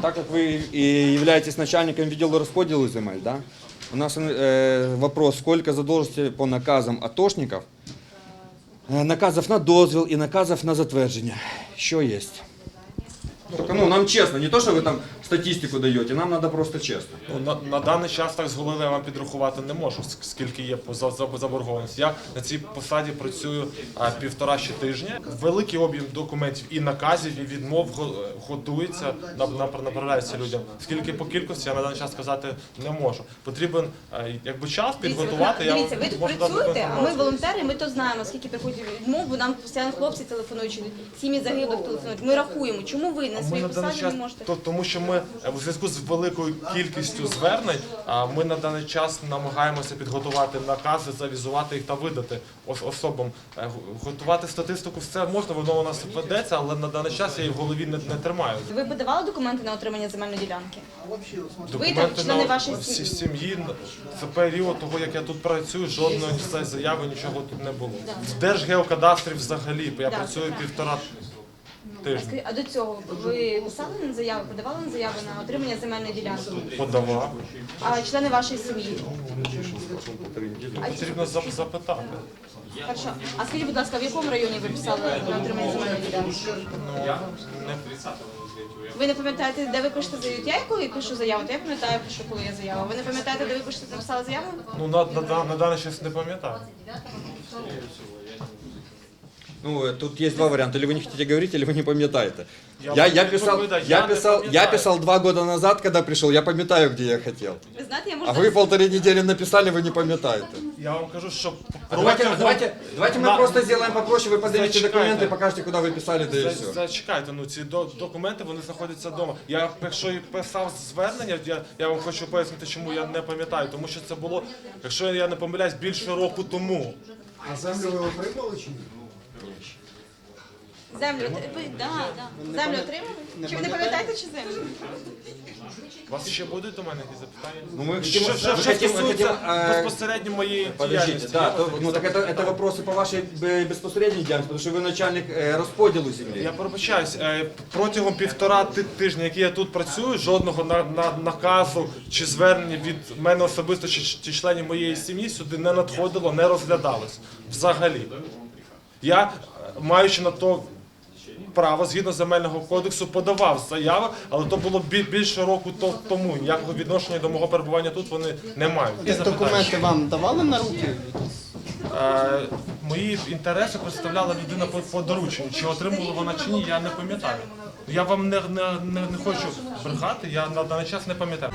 Так как вы и являетесь начальником відділу розподілу земель, да? у нас э, вопрос, сколько задолжите по наказам атошников, э, наказов на дозвіл і наказов на затвердження. Що є? Только, ну, нам чесно, не то, що ви там статистику даєте, нам треба просто чесно. Ну, на, на даний час так з голови я вам підрахувати не можу, скільки є по- за, за, заборгованість. Я на цій посаді працюю а, півтора ще тижня. Великий об'єм документів і наказів, і відмов го- готується, на- на- направляється людям. Скільки по кількості я на даний час сказати не можу. Потрібен е, якби час підготувати. я Дивіться, вам ви тут можу дати працюєте, а ми інформацію. волонтери, ми то знаємо, скільки приходить відмов, бо нам постійно хлопці телефонують, чи сім'ї загиблих телефонують. Ми рахуємо, чому ви на своїй даний посаді час, не можете? то, тому що ми е, у зв'язку з великою кількістю звернень, а ми на даний час намагаємося підготувати накази, завізувати їх та видати особам. Е, Готувати статистику все можна, воно у нас ведеться, але на даний час я її в голові не, не тримаю. Ви подавали документи на отримання земельної ділянки? Документи члени на вашої всі- сім'ї. сім'ї за період того, як я тут працюю, жодної заяви нічого тут не було. В Держгеокадастрі взагалі я працюю півтора А А до цього ви писали на заяву, подавали на заяву на отримання земельної ділянки? Подавав. А члени вашої сім'ї? Потрібно зап- запитати. Хорошо. А скажіть, будь ласка, в якому районі ви писали на отримання земельної ділянки? Ви не пам'ятаєте, де ви пишете заяву? Я коли пишу заяву, то я пам'ятаю, пишу, коли я заяву. Ви не пам'ятаєте, де ви пишете, написали заяву? Ну, на, на, на, на даний час не пам'ятаю. Ну, э, тут есть два варианта. Или вы не хотите говорить, или вы не пам'ятаете. Я Я, я, вам писал, відповідаю, я, я не писал, я пам'ятаю. писал два года назад, когда пришел, я пам'ятаю, где я хотел. Ви знаєте, я А можу... вы полторы недели написали, вы не пам'ятаете. Я вам кажу, що А давайте, протягом- давайте, давайте мы на- просто сделаем попроще, вы поднимете Зачекайте. документы, покажете, куда вы писали, да и За- все. Зачекайте, ну ці до- документи вони знаходяться вдома. Я якщо і писав звернення, я, я вам хочу пояснити, чому я не пам'ятаю. Тому що це було, якщо я не помиляюсь, більше року тому. А землю ви отримали чи ні? Землю, ви, да, да. Землю отримали? Чи ви не пам'ятаєте, чи землю? У вас ще будуть до мене якісь запитання? Ну, ми що, хотімо- що, ми що хотімо- стосується хотімо, е, безпосередньо моєї Подождите, діяльності. да, я то, вас ну так это, это вопросы по вашей бе- безпосередней деятельности, потому что вы начальник э, розподілу землі. Я пробачаюсь, е, протягом півтора ти- тижня, які я тут працюю, жодного на, на, наказу чи звернення від мене особисто чи, чи членів моєї сім'ї сюди не надходило, не розглядалось взагалі. Я, маючи на то право згідно земельного кодексу, подавав заяви, але то було бі- більше року то, тому. Ніякого відношення до мого перебування тут вони не мають. Є? Документи вам давали на руки? Е, мої інтереси представляла людина по, по дорученню. Чи отримувала вона чи ні, я не пам'ятаю. Я вам не, не, не, не хочу брехати, я на даний час не пам'ятаю.